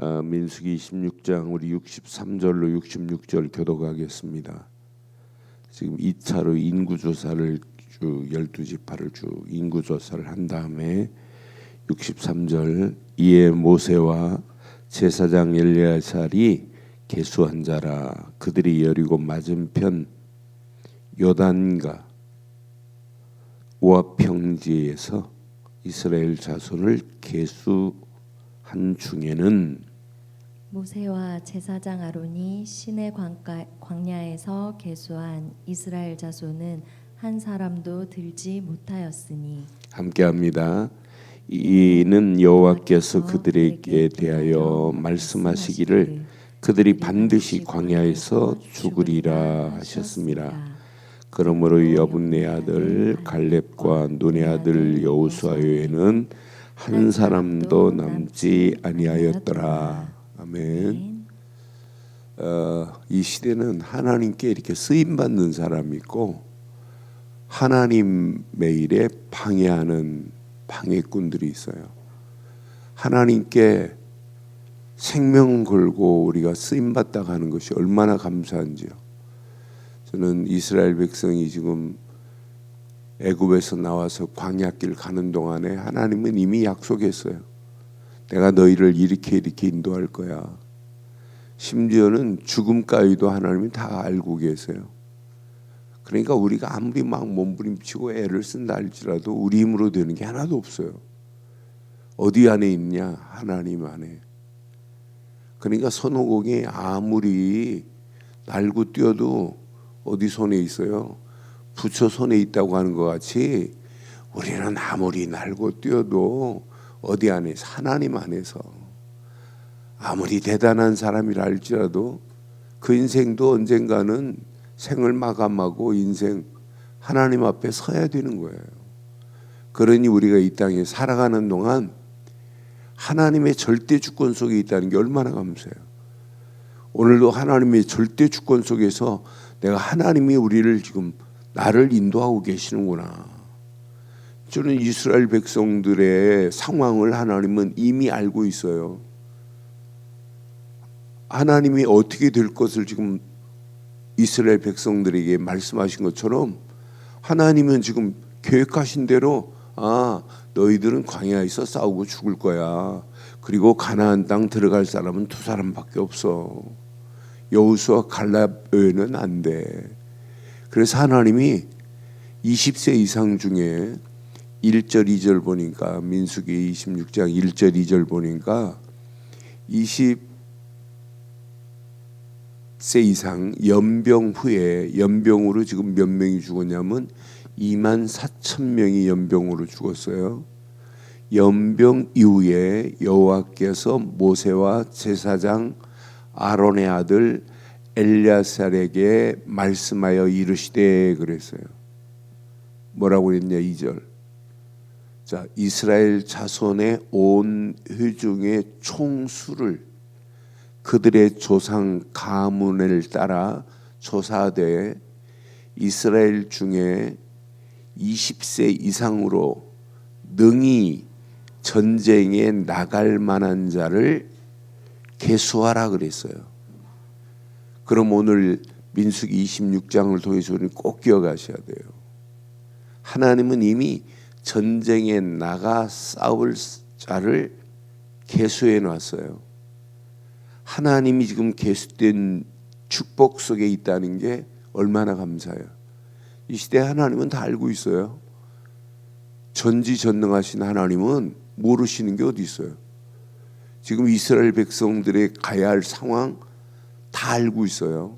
어, 민수기 26장 우리 63절로 66절 교독하겠습니다. 지금 2차로 인구 조사를 쭉 12지파를 쭉 인구 조사를 한 다음에 63절 이에 모세와 제사장 엘리야살이 계수한 자라 그들이 여리고 맞은편 요단과 우압 평지에서 이스라엘 자손을 계수한 중에는 모세와 제사장 아론이 시내 광가, 광야에서 계수한 이스라엘 자손은 한 사람도 들지 못하였으니 함께합니다. 이는 여호와께서 그들에게 대하여 말씀하시기를 그들이 반드시 광야에서 죽으리라 하셨습니다. 그러므로 여분네 아들 갈렙과 눈의 아들 여호수아 외에는 한 사람도 남지 아니하였더라. 아멘. 어, 이 시대는 하나님께 이렇게 쓰임 받는 사람이 있고 하나님의 일에 방해하는 방해꾼들이 있어요. 하나님께 생명 걸고 우리가 쓰임 받다 가는 것이 얼마나 감사한지요. 저는 이스라엘 백성이 지금 애굽에서 나와서 광야길 가는 동안에 하나님은 이미 약속했어요. 내가 너희를 이렇게 이렇게 인도할 거야. 심지어는 죽음 가위도 하나님이 다 알고 계세요. 그러니까 우리가 아무리 막 몸부림치고 애를 쓴다 할지라도 우리 힘으로 되는 게 하나도 없어요. 어디 안에 있냐? 하나님 안에. 그러니까 손오공이 아무리 날고 뛰어도 어디 손에 있어요? 부처 손에 있다고 하는 것 같이 우리는 아무리 날고 뛰어도 어디 안에서 하나님 안에서 아무리 대단한 사람이라 할지라도 그 인생도 언젠가는 생을 마감하고 인생 하나님 앞에 서야 되는 거예요. 그러니 우리가 이 땅에 살아가는 동안 하나님의 절대 주권 속에 있다는 게 얼마나 감사해요. 오늘도 하나님의 절대 주권 속에서 내가 하나님이 우리를 지금 나를 인도하고 계시는구나. 저는 이스라엘 백성들의 상황을 하나님은 이미 알고 있어요. 하나님이 어떻게 될 것을 지금 이스라엘 백성들에게 말씀하신 것처럼 하나님은 지금 계획하신 대로 아 너희들은 광야에서 싸우고 죽을 거야. 그리고 가나안 땅 들어갈 사람은 두 사람밖에 없어. 여호수아 갈렙 외에는 안 돼. 그래서 하나님이 20세 이상 중에 1절 2절 보니까 민수기 26장 1절 2절 보니까 20세 이상 연병 후에 연병으로 지금 몇 명이 죽었냐면 2만 4천 명이 연병으로 죽었어요. 연병 이후에 여호와께서 모세와 제사장 아론의 아들 엘리아살에게 말씀하여 이르시되 그랬어요. 뭐라고 했냐 2절. 자, 이스라엘 자손의 온 회중의 총수를 그들의 조상 가문을 따라 조사되 이스라엘 중에 20세 이상으로 능히 전쟁에 나갈 만한 자를 개수하라 그랬어요. 그럼 오늘 민수기 26장을 통해서 우리는 꼭 기억하셔야 돼요. 하나님은 이미 전쟁에 나가 싸울 자를 개수해 놨어요. 하나님이 지금 개수된 축복 속에 있다는 게 얼마나 감사해요. 이 시대 하나님은 다 알고 있어요. 전지전능하신 하나님은 모르시는 게 어디 있어요? 지금 이스라엘 백성들의 가야 할 상황 다 알고 있어요.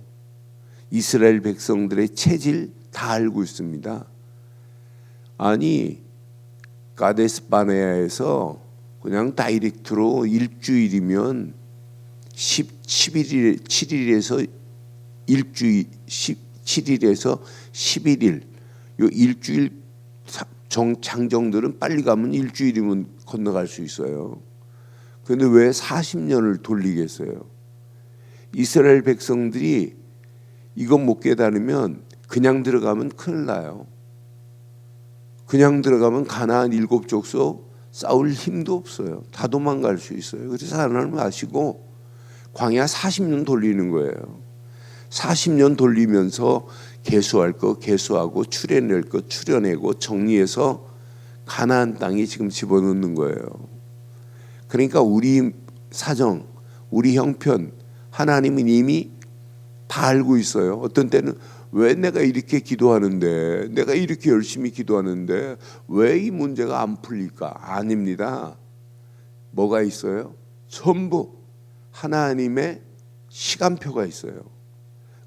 이스라엘 백성들의 체질 다 알고 있습니다. 아니 가데스 바네아에서 그냥 다이렉트로 일주일이면 10, 11일 7일에서 일주일 17일에서 11일 요 일주일 정 장정들은 빨리 가면 일주일이면 건너갈 수 있어요. 근데 왜 40년을 돌리겠어요? 이스라엘 백성들이 이것 못 깨달으면 그냥 들어가면 큰일 나요. 그냥 들어가면 가나안 일곱 족속 싸울 힘도 없어요. 다 도망갈 수 있어요. 그래서 하나님 아시고 광야 40년 돌리는 거예요. 40년 돌리면서 개수할 거 개수하고 출해낼 거 출해내고 정리해서 가나안 땅에 지금 집어넣는 거예요. 그러니까 우리 사정, 우리 형편 하나님은 이미 다 알고 있어요. 어떤 때는 왜 내가 이렇게 기도하는데 내가 이렇게 열심히 기도하는데 왜 이 문제가 안 풀릴까? 아닙니다. 뭐가 있어요? 전부 하나님의 시간표가 있어요.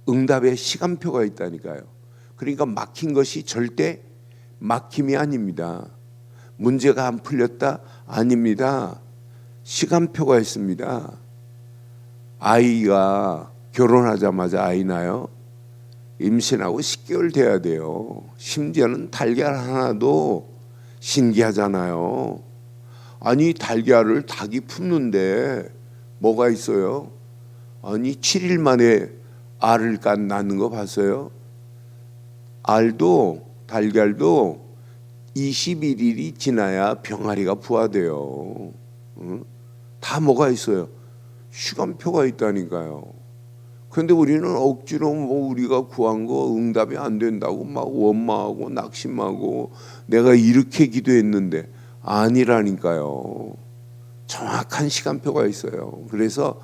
응답의 시간표가 있다니까요. 그러니까 막힌 것이 절대 막힘이 아닙니다. 문제가 안 풀렸다? 아닙니다. 시간표가 있습니다. 아이가 결혼하자마자 아이 나요. 임신하고 10개월 돼야 돼요. 심지어는 달걀 하나도 신기하잖아요. 아니 달걀을 닭이 품는데 뭐가 있어요? 아니 7일 만에 알을 깐 낳는 거 봤어요? 알도 달걀도 21일이 지나야 병아리가 부화돼요. 응? 다 뭐가 있어요? 시간표가 있다니까요. 그런데 우리는 억지로 뭐 우리가 구한 거 응답이 안 된다고 막 원망하고 낙심하고 내가 이렇게 기도했는데 아니라니까요. 정확한 시간표가 있어요. 그래서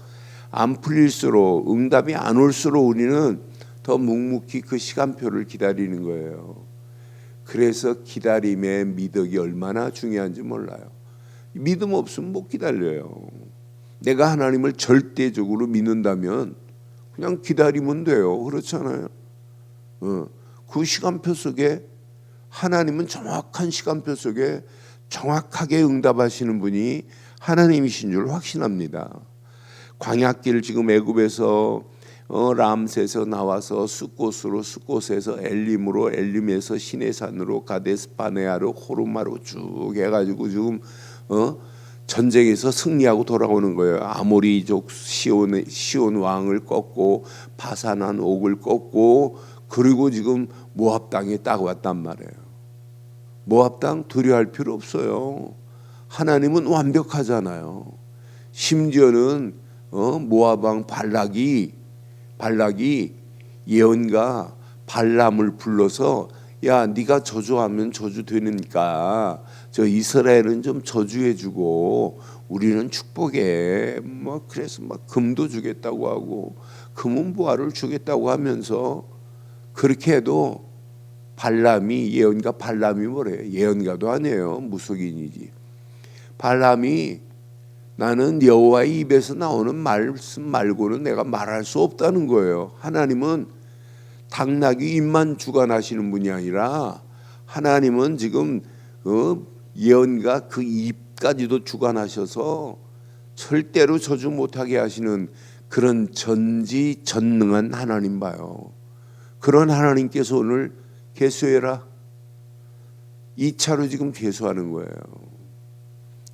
안 풀릴수록 응답이 안 올수록 우리는 더 묵묵히 그 시간표를 기다리는 거예요. 그래서 기다림의 미덕이 얼마나 중요한지 몰라요. 믿음 없으면 못 기다려요. 내가 하나님을 절대적으로 믿는다면 그냥 기다리면 돼요. 그렇잖아요. 어, 그 시간표 속에 하나님은 정확한 시간표 속에 정확하게 응답하시는 분이 하나님이신 줄 확신합니다. 광야길 지금 애굽에서 어, 람세에서 나와서 숫곳으로 숫곳에서 엘림으로 엘림에서 시내산으로 가데스파네아로 호르마로 쭉 해가지고 지금 어, 전쟁에서 승리하고 돌아오는 거예요. 아모리족 시온 시온 왕을 꺾고 바산한 옥을 꺾고 그리고 지금 모압 땅에 딱 왔단 말이에요. 모압 땅 두려워할 필요 없어요. 하나님은 완벽하잖아요. 심지어는 어, 모압 왕 발락이 발락이 예언가 발람을 불러서 야 네가 저주하면 저주 되니까 저 이스라엘은 좀 저주해주고 우리는 축복해. 뭐 그래서 막 금도 주겠다고 하고 금은 보화를 주겠다고 하면서 그렇게 해도 발람이 예언가 발람이 뭐래요 예언가도 아니에요 무속인이지. 발람이 나는 여호와의 입에서 나오는 말씀 말고는 내가 말할 수 없다는 거예요. 하나님은 당나귀 입만 주관하시는 분이 아니라 하나님은 지금 어, 예언가 그 입까지도 주관하셔서 절대로 저주 못하게 하시는 그런 전지 전능한 하나님 봐요. 그런 하나님께서 오늘 개수해라. 2차로 지금 개수하는 거예요.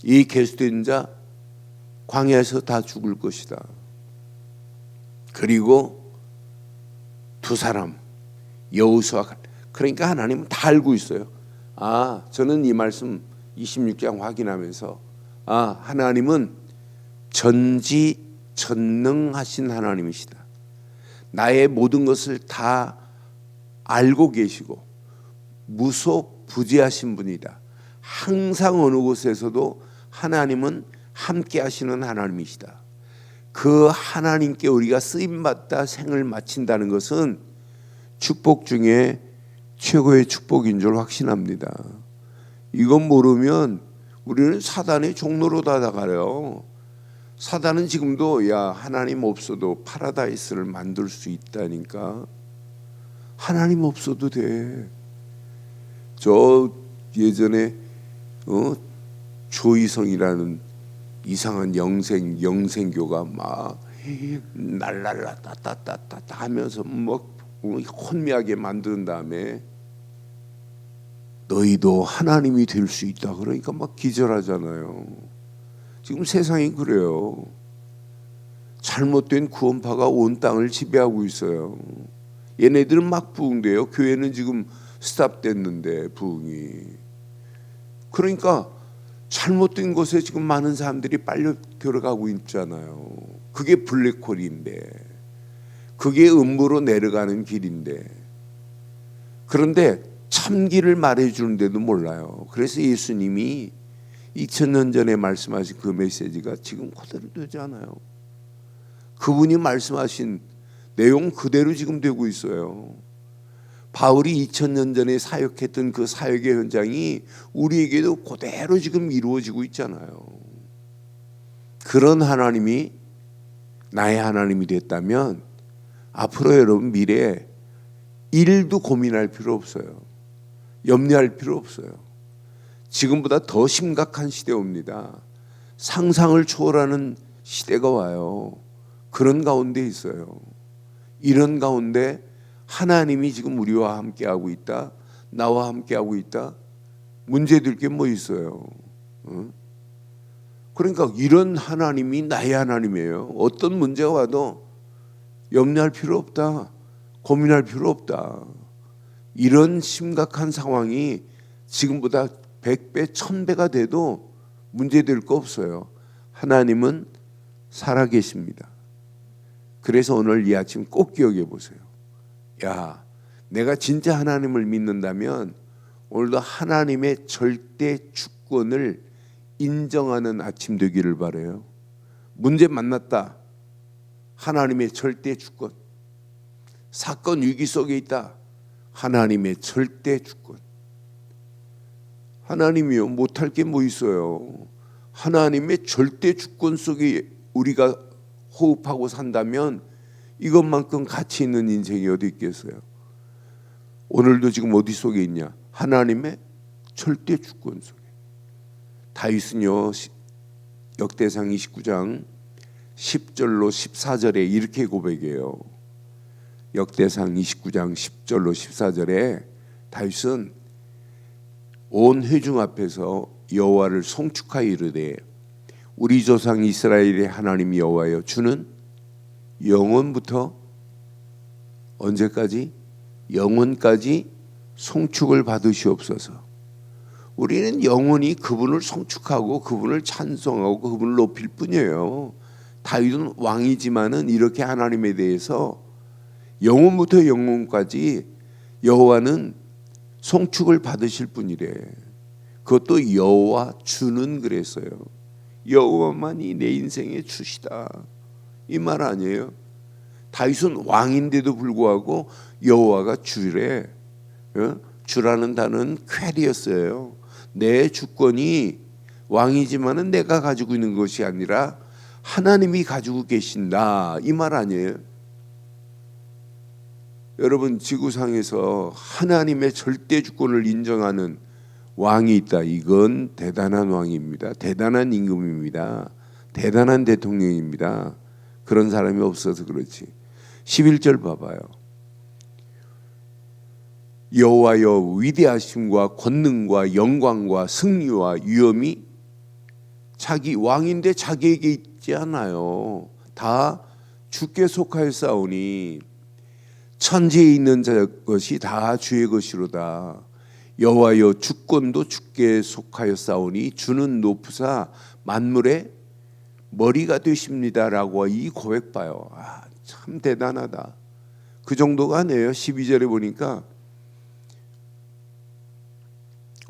이 개수된 자 광야에서 다 죽을 것이다. 그리고 두 사람 여우수와 그러니까 하나님은 다 알고 있어요. 아, 저는 이 말씀 26장 확인하면서 아, 하나님은 전지 전능하신 하나님이시다. 나의 모든 것을 다 알고 계시고 무소부지하신 분이다. 항상 어느 곳에서도 하나님은 함께 하시는 하나님이시다. 그 하나님께 우리가 쓰임 받다 생을 마친다는 것은 축복 중에 최고의 축복인 줄 확신합니다. 이건 모르면 우리는 사단의 종로로 다가가요. 사단은 지금도 야 하나님 없어도 파라다이스를 만들 수 있다니까. 하나님 없어도 돼. 저 예전에 어 조이성이라는 이상한 영생 영생교가 막 날랄라 따따따따 하면서 뭐 혼미하게 만든 다음에 너희도 하나님이 될 수 있다 그러니까 막 기절하잖아요. 지금 세상이 그래요. 잘못된 구원파가 온 땅을 지배하고 있어요. 얘네들은 막 부흥돼요. 교회는 지금 스탑됐는데 부흥이. 그러니까 잘못된 곳에 지금 많은 사람들이 빨려 들어가고 있잖아요. 그게 블랙홀인데, 그게 음부로 내려가는 길인데, 그런데 참 길을 말해주는데도 몰라요. 그래서 예수님이 2000년 전에 말씀하신 그 메시지가 지금 그대로 되지 않아요. 그분이 말씀하신 내용 그대로 지금 되고 있어요. 바울이 2000년 전에 사역했던 그 사역의 현장이 우리에게도 그대로 지금 이루어지고 있잖아요. 그런 하나님이 나의 하나님이 됐다면 앞으로 여러분 미래에 일도 고민할 필요 없어요. 염려할 필요 없어요. 지금보다 더 심각한 시대 옵니다. 상상을 초월하는 시대가 와요. 그런 가운데 있어요. 이런 가운데 하나님이 지금 우리와 함께 하고 있다. 나와 함께 하고 있다. 문제될 게 뭐 있어요? 어? 그러니까 이런 하나님이 나의 하나님이에요. 어떤 문제가 와도 염려할 필요 없다. 고민할 필요 없다. 이런 심각한 상황이 지금보다 100배, 1000배가 돼도 문제될 거 없어요. 하나님은 살아계십니다. 그래서 오늘 이 아침 꼭 기억해 보세요. 야, 내가 진짜 하나님을 믿는다면 오늘도 하나님의 절대 주권을 인정하는 아침 되기를 바래요. 문제 만났다. 하나님의 절대 주권. 사건 위기 속에 있다. 하나님의 절대 주권. 하나님이요 못할 게 뭐 있어요? 하나님의 절대 주권 속에 우리가 호흡하고 산다면 이것만큼 가치 있는 인생이 어디 있겠어요? 오늘도 지금 어디 속에 있냐? 하나님의 절대 주권 속에. 다윗은요 시- 역대상 29장 10절로 14절에 이렇게 고백해요. 역대상 29장 10절로 14절에 다윗은 온 회중 앞에서 여호와를 송축하여 이르되 우리 조상 이스라엘의 하나님 여호와여 주는 영원부터 언제까지 영원까지 송축을 받으시옵소서. 우리는 영원히 그분을 송축하고 그분을 찬송하고 그분을 높일 뿐이에요. 다윗은 왕이지만은 이렇게 하나님에 대해서 영원부터 영원까지 여호와는 송축을 받으실 분이래. 그것도 여호와 주는 그랬어요. 여호와만이 내 인생의 주시다. 이 말 아니에요? 다윗은 왕인데도 불구하고 여호와가 주래. 어? 주라는 단어는 쾌리였어요. 내 주권이 왕이지만은 내가 가지고 있는 것이 아니라 하나님이 가지고 계신다. 이 말 아니에요? 여러분 지구상에서 하나님의 절대 주권을 인정하는 왕이 있다. 이건 대단한 왕입니다. 대단한 임금입니다. 대단한 대통령입니다. 그런 사람이 없어서 그렇지. 11절 봐봐요. 여호와여 위대하심과 권능과 영광과 승리와 위엄이 자기 왕인데 자기에게 있지 않아요. 다 주께 속하여 싸우니 천지에 있는 자 것이 다 주의 것이로다. 여호와여 주권도 주께 속하여 싸우니 주는 높으사 만물의 머리가 되십니다라고 이 고백 봐요. 아, 참 대단하다. 그 정도가 아니에요. 12절에 보니까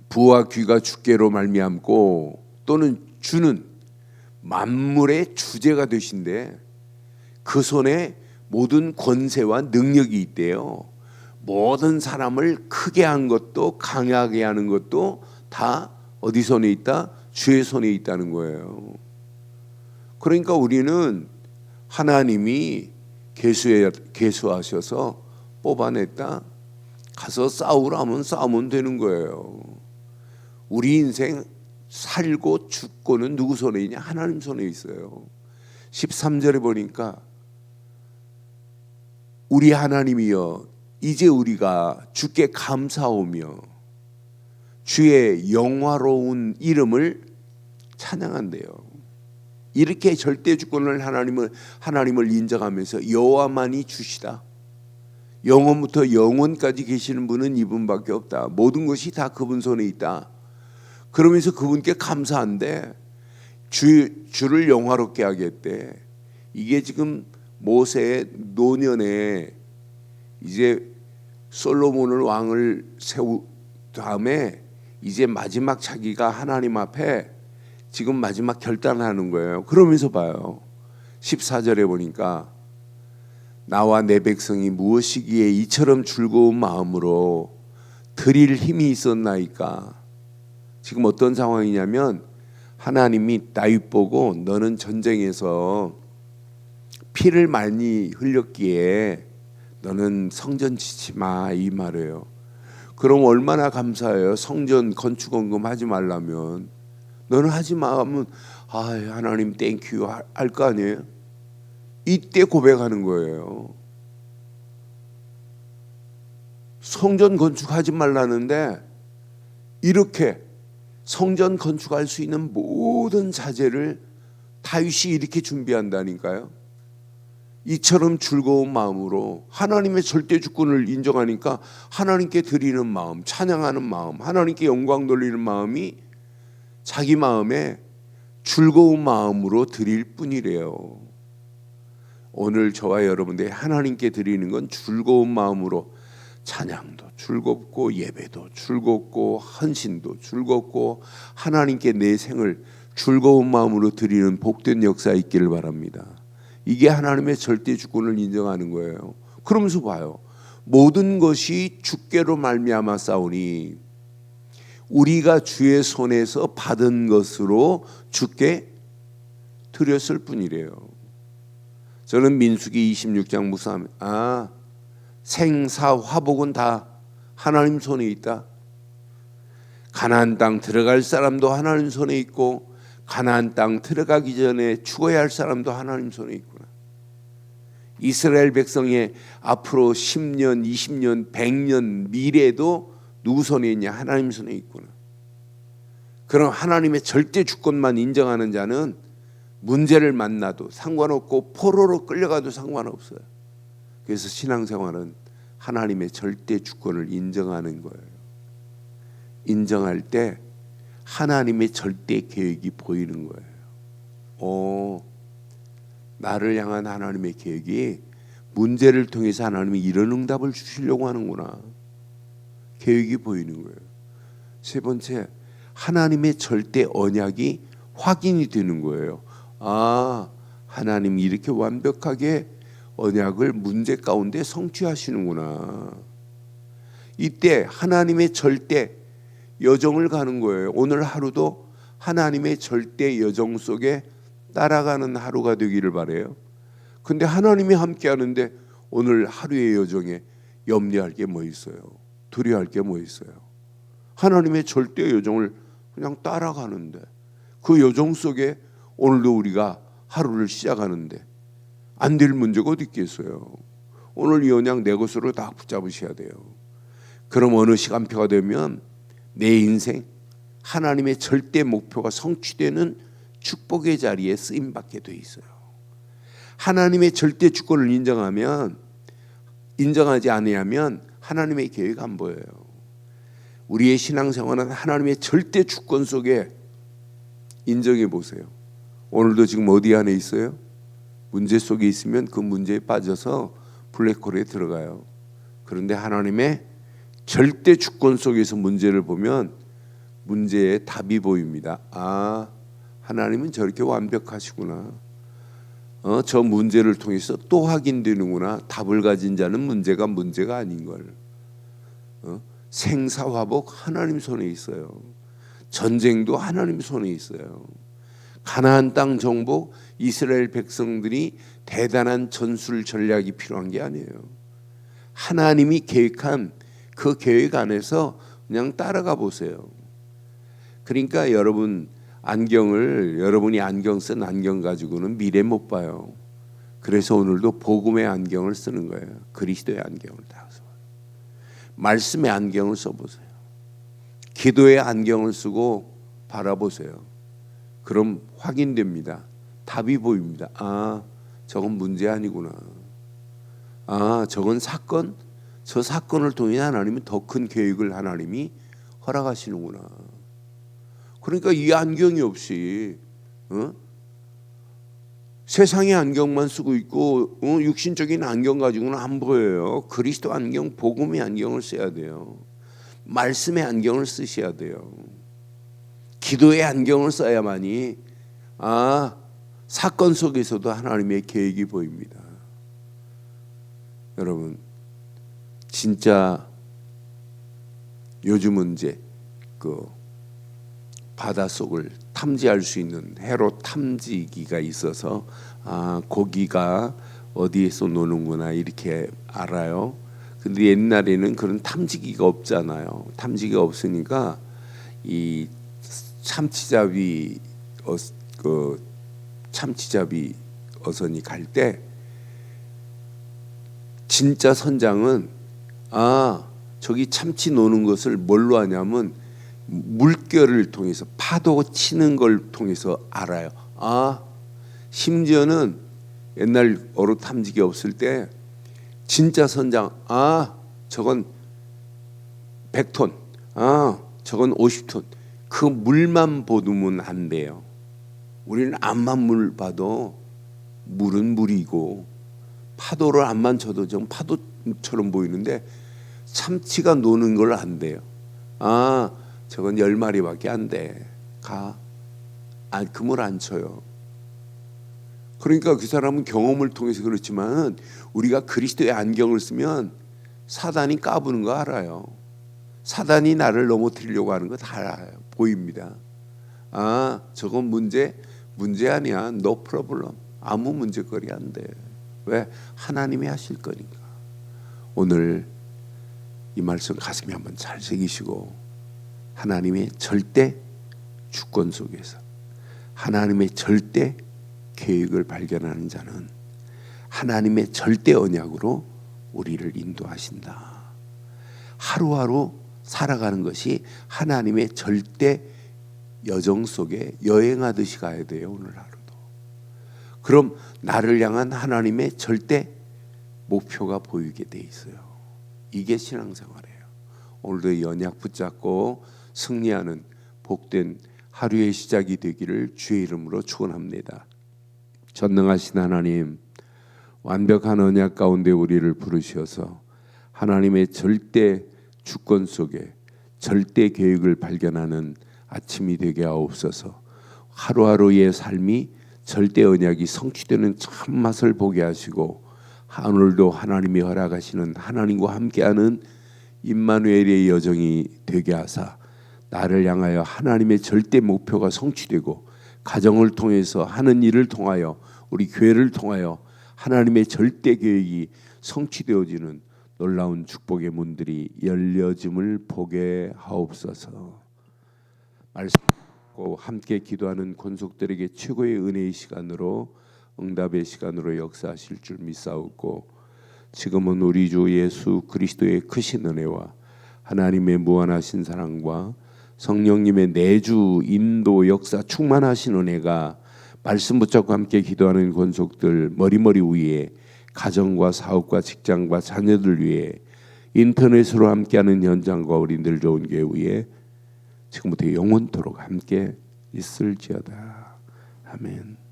부와 귀가 주께로 말미암고 또는 주는 만물의 주제가 되신데 그 손에 모든 권세와 능력이 있대요. 모든 사람을 크게 한 것도 강하게 하는 것도 다 어디 손에 있다? 주의 손에 있다는 거예요. 그러니까 우리는 하나님이 계수해 계수하셔서 뽑아냈다. 가서 싸우라면 싸우면 되는 거예요. 우리 인생 살고 죽고는 누구 손에 있냐? 하나님 손에 있어요. 13절에 보니까 우리 하나님이여 이제 우리가 주께 감사하며 주의 영화로운 이름을 찬양한대요. 이렇게 절대 주권을 하나님을 하나님을 인정하면서 여호와만이 주시다. 영원부터 영원까지 계시는 분은 이분밖에 없다. 모든 것이 다 그분 손에 있다. 그러면서 그분께 감사한데 주, 주를 영화롭게 하겠대. 이게 지금 모세의 노년에 이제 솔로몬을 왕을 세우 다음에 이제 마지막 자기가 하나님 앞에 지금 마지막 결단하는 거예요. 그러면서 봐요. 14절에 보니까 나와 내 백성이 무엇이기에 이처럼 즐거운 마음으로 드릴 힘이 있었나이까. 지금 어떤 상황이냐면 하나님이 다윗 보고 너는 전쟁에서 피를 많이 흘렸기에 너는 성전 짓지 마 이 말이에요. 그럼 얼마나 감사해요. 성전 건축 원금 하지 말라면 너는 하지 마 하면 아 하나님 땡큐 할 거 아니에요. 이때 고백하는 거예요. 성전 건축하지 말라는데 이렇게 성전 건축할 수 있는 모든 자재를 다윗이 이렇게 준비한다니까요. 이처럼 즐거운 마음으로 하나님의 절대 주권을 인정하니까 하나님께 드리는 마음, 찬양하는 마음, 하나님께 영광 돌리는 마음이 자기 마음에 즐거운 마음으로 드릴 뿐이래요. 오늘 저와 여러분들이 하나님께 드리는 건 즐거운 마음으로 찬양도 즐겁고 예배도 즐겁고 헌신도 즐겁고 하나님께 내 생을 즐거운 마음으로 드리는 복된 역사 있기를 바랍니다. 이게 하나님의 절대 주권을 인정하는 거예요. 그러면서 봐요. 모든 것이 주께로 말미암아 싸우니 우리가 주의 손에서 받은 것으로 주께 드렸을 뿐이래요. 저는 민수기 26장 묵상 아 생사 화복은 다 하나님 손에 있다. 가나안 땅 들어갈 사람도 하나님 손에 있고 가나안 땅 들어가기 전에 죽어야 할 사람도 하나님 손에 있구나. 이스라엘 백성의 앞으로 10년, 20년, 100년 미래도 누구 손에 있냐? 하나님 손에 있구나. 그럼 하나님의 절대 주권만 인정하는 자는 문제를 만나도 상관없고 포로로 끌려가도 상관없어요. 그래서 신앙생활은 하나님의 절대 주권을 인정하는 거예요. 인정할 때 하나님의 절대 계획이 보이는 거예요. 어, 나를 향한 하나님의 계획이 문제를 통해서 하나님이 이런 응답을 주시려고 하는구나. 계획이 보이는 거예요. 세 번째, 하나님의 절대 언약이 확인이 되는 거예요. 아, 하나님 이렇게 완벽하게 언약을 문제 가운데 성취하시는구나. 이때 하나님의 절대 여정을 가는 거예요. 오늘 하루도 하나님의 절대 여정 속에 따라가는 하루가 되기를 바래요. 근데 하나님이 함께 하는데 오늘 하루의 여정에 염려할 게 뭐 있어요? 두려워할 게 뭐 있어요? 하나님의 절대 여정을 그냥 따라가는데 그 여정 속에 오늘도 우리가 하루를 시작하는데 안 될 문제가 어디 있겠어요? 오늘 이 언약 내 것으로 다 붙잡으셔야 돼요. 그럼 어느 시간표가 되면 내 인생 하나님의 절대 목표가 성취되는 축복의 자리에 쓰임 받게 돼 있어요. 하나님의 절대 주권을 인정하면 인정하지 않으면 하나님의 계획 안 보여요. 우리의 신앙생활은 하나님의 절대 주권 속에 인정해 보세요. 오늘도 지금 어디 안에 있어요? 문제 속에 있으면 그 문제에 빠져서 블랙홀에 들어가요. 그런데 하나님의 절대 주권 속에서 문제를 보면 문제의 답이 보입니다. 아, 하나님은 저렇게 완벽하시구나. 어, 저 문제를 통해서 또 확인되는구나. 답을 가진 자는 문제가 문제가 아닌 걸. 어? 생사화복 하나님 손에 있어요. 전쟁도 하나님 손에 있어요. 가나안 땅 정복 이스라엘 백성들이 대단한 전술 전략이 필요한 게 아니에요. 하나님이 계획한 그 계획 안에서 그냥 따라가 보세요. 그러니까 여러분 안경을 여러분이 안경 쓴 안경 가지고는 미래 못 봐요. 그래서 오늘도 복음의 안경을 쓰는 거예요. 그리스도의 안경을 다 써. 말씀의 안경을 써보세요. 기도의 안경을 쓰고 바라보세요. 그럼 확인됩니다. 답이 보입니다. 아, 저건 문제 아니구나. 아, 저건 사건. 저 사건을 통해 하나님은 더큰 계획을 하나님이 허락하시는구나. 그러니까 이 안경이 없이 어? 세상의 안경만 쓰고 있고 어? 육신적인 안경 가지고는 안 보여요. 그리스도 안경, 복음의 안경을 써야 돼요. 말씀의 안경을 쓰셔야 돼요. 기도의 안경을 써야만이 아 사건 속에서도 하나님의 계획이 보입니다. 여러분 진짜 요즘은 이제 그 바닷속을 탐지할 수 있는 해로 탐지기가 있어서 아 고기가 어디에서 노는구나 이렇게 알아요. 근데 옛날에는 그런 탐지기가 없잖아요. 탐지기가 없으니까 이 참치잡이 어, 그 참치잡이 어선이 갈 때 진짜 선장은 아 저기 참치 노는 것을 뭘로 하냐면 물결을 통해서 파도 치는 걸 통해서 알아요. 아 심지어는 옛날 어로 탐지기 없을 때 진짜 선장 아 저건 100톤 아 저건 50톤 그 물만 보면 안 돼요. 우리는 앞만 물 봐도 물은 물이고 파도를 앞만 쳐도 좀 파도처럼 보이는데 참치가 노는 걸 안 돼요. 아 저건 열 마리밖에 안 돼. 가. 아, 그물 안 쳐요. 그러니까 그 사람은 경험을 통해서 그렇지만 우리가 그리스도의 안경을 쓰면 사단이 까부는 거 알아요. 사단이 나를 넘어뜨리려고 하는 거 다 알아요. 보입니다. 아, 저건 문제 문제 아니야. no problem. 아무 문제거리 안 돼. 왜? 하나님이 하실 거니까. 오늘 이 말씀 가슴에 한번 잘 새기시고 하나님의 절대 주권 속에서 하나님의 절대 계획을 발견하는 자는 하나님의 절대 언약으로 우리를 인도하신다. 하루하루 살아가는 것이 하나님의 절대 여정 속에 여행하듯이 가야 돼요. 오늘 하루도. 그럼 나를 향한 하나님의 절대 목표가 보이게 돼 있어요. 이게 신앙생활이에요. 오늘도 연약 붙잡고 승리하는 복된 하루의 시작이 되기를 주의 이름으로 축원합니다. 전능하신 하나님 완벽한 언약 가운데 우리를 부르셔서 하나님의 절대 주권 속에 절대 계획을 발견하는 아침이 되게 하옵소서. 하루하루의 삶이 절대 언약이 성취되는 참 맛을 보게 하시고 오늘도 하나님이 허락하시는 하나님과 함께하는 임마누엘의 여정이 되게 하사 나를 향하여 하나님의 절대 목표가 성취되고 가정을 통해서 하는 일을 통하여 우리 교회를 통하여 하나님의 절대 계획이 성취되어지는 놀라운 축복의 문들이 열려짐을 보게 하옵소서. 말씀고 함께 기도하는 권속들에게 최고의 은혜의 시간으로 응답의 시간으로 역사하실 줄 믿사옵고 지금은 우리 주 예수 그리스도의 크신 은혜와 하나님의 무한하신 사랑과 성령님의 내주 인도 역사 충만하신 은혜가 말씀 붙잡고 함께 기도하는 권속들 머리머리 위에 가정과 사업과 직장과 자녀들 위해 인터넷으로 함께하는 현장과 우리 늘 좋은 교회 위에 지금부터 영원토록 함께 있을지어다. 아멘.